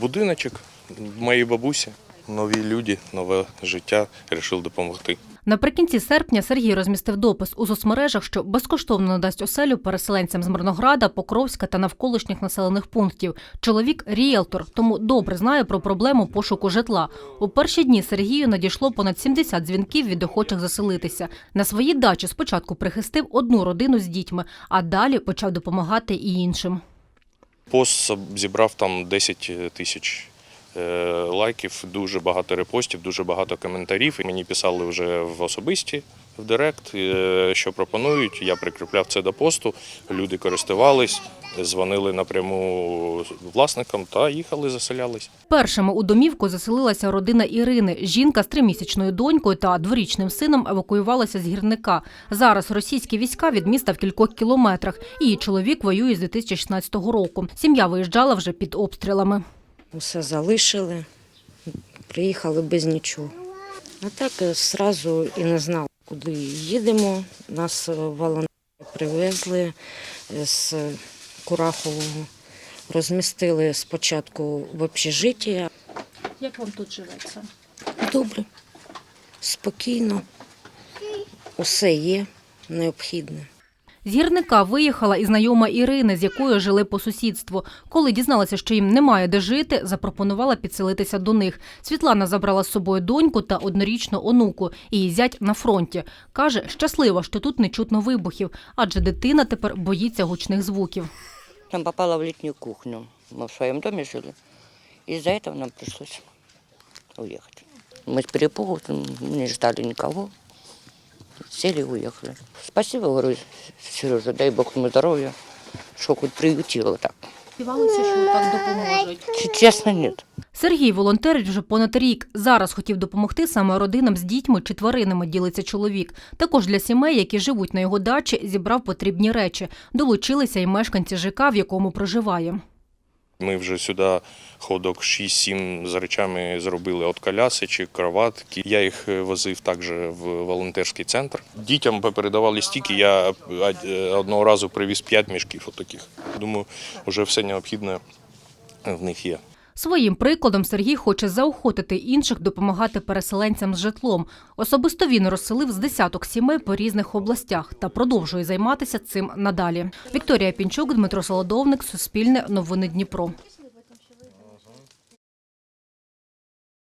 Будиночок моєї бабусі, нові люди, нове життя. Рішив допомогти. Наприкінці серпня Сергій розмістив допис у соцмережах, що безкоштовно надасть оселю переселенцям з Мирнограда, Покровська та навколишніх населених пунктів. Чоловік ріелтор, тому добре знає про проблему пошуку житла. У перші дні Сергію надійшло понад 70 дзвінків від охочих заселитися. На своїй дачі спочатку прихистив одну родину з дітьми, а далі почав допомагати і іншим. Пост зібрав там 10 тисяч е, лайків, дуже багато репостів, дуже багато коментарів. Мені писали вже в особисті, в Директ, е, що пропонують. Я прикріпляв це до посту. Люди користувались, дзвонили напряму власникам та їхали, заселялись. Першими у домівку заселилася родина Ірини. Жінка з тримісячною донькою та дворічним сином евакуювалася з гірника. Зараз російські війська від міста в кількох кілометрах. Її чоловік воює з 2016 року. Сім'я виїжджала вже під обстрілами. Усе залишили, приїхали без нічого. А так е, зразу і не знали, куди їдемо. Нас е, волонтери привезли з Курахового. Розмістили спочатку в общежитті. Як вам тут живеться? Добре, спокійно, усе є необхідне. З гірника виїхала і знайома Ірини, з якою жили по сусідству. Коли дізналася, що їм немає де жити, запропонувала підселитися до них. Світлана забрала з собою доньку та однорічну онуку. Її зять на фронті. Каже, щаслива, що тут не чутно вибухів, адже дитина тепер боїться гучних звуків. Там попала в летнюю кухню. Мы в своем доме жили. Из-за этого нам пришлось уехать. Мы с перепугу там не ждали никого. Сели и уехали. Спасибо, говорю, Сережа, дай Бог ему здоровья, что хоть приютило так. Сподівалися, що так допоможуть. Ч- Честно. Сергій волонтерить вже понад рік. Зараз хотів допомогти саме родинам з дітьми чи тваринами, ділиться чоловік. Також для сімей, які живуть на його дачі, зібрав потрібні речі. Долучилися й мешканці ЖК, в якому проживає. Ми вже сюди ходок 6-7 з речами зробили від колясочки, кроватки. Я їх е, возив також в волонтерський центр. Дітям передавали стільки, я е, одного разу привіз 5 мішків отаких. Думаю, вже все необхідне в них є. Своїм прикладом Сергій хоче заохотити інших допомагати переселенцям з житлом. Особисто він розселив з десяток сімей по різних областях та продовжує займатися цим надалі. Вікторія Пінчук, Дмитро Солодовник, Суспільне, Новини Дніпро.